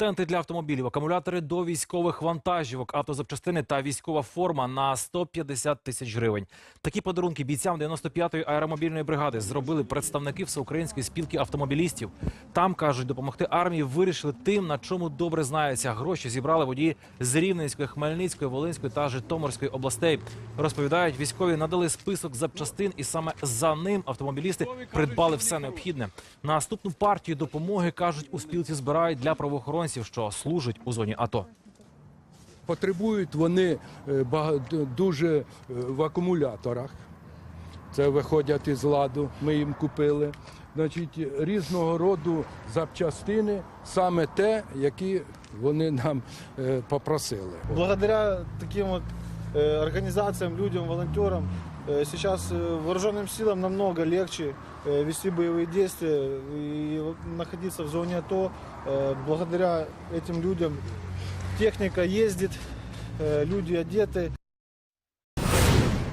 Тенти для автомобілів, акумулятори до військових вантажівок, автозапчастини та військова форма на 150 тисяч гривень. Такі подарунки бійцям 95-ї аеромобільної бригади зробили представники Всеукраїнської спілки автомобілістів. Там кажуть, допомогти армії вирішили тим, на чому добре знаються. Гроші зібрали водії з Рівненської, Хмельницької, Волинської та Житомирської областей. Розповідають, військові надали список запчастин, і саме за ним автомобілісти придбали все необхідне. Наступну партію допомоги кажуть у спілці збирають для правоохоронців, що служать у зоні АТО. Потребують вони е, дуже е, в акумуляторах. Це виходять із ладу, ми їм купили. Значить, різного роду запчастини, саме те, які вони нам е, попросили. Благодаря таким вот э, организациям, людям, волонтерам, сейчас э, вооруженным силам намного легче э, вести боевые действия и вот находиться в зоне АТО. Э, Благодаря этим людям техника ездит, э, люди одеты.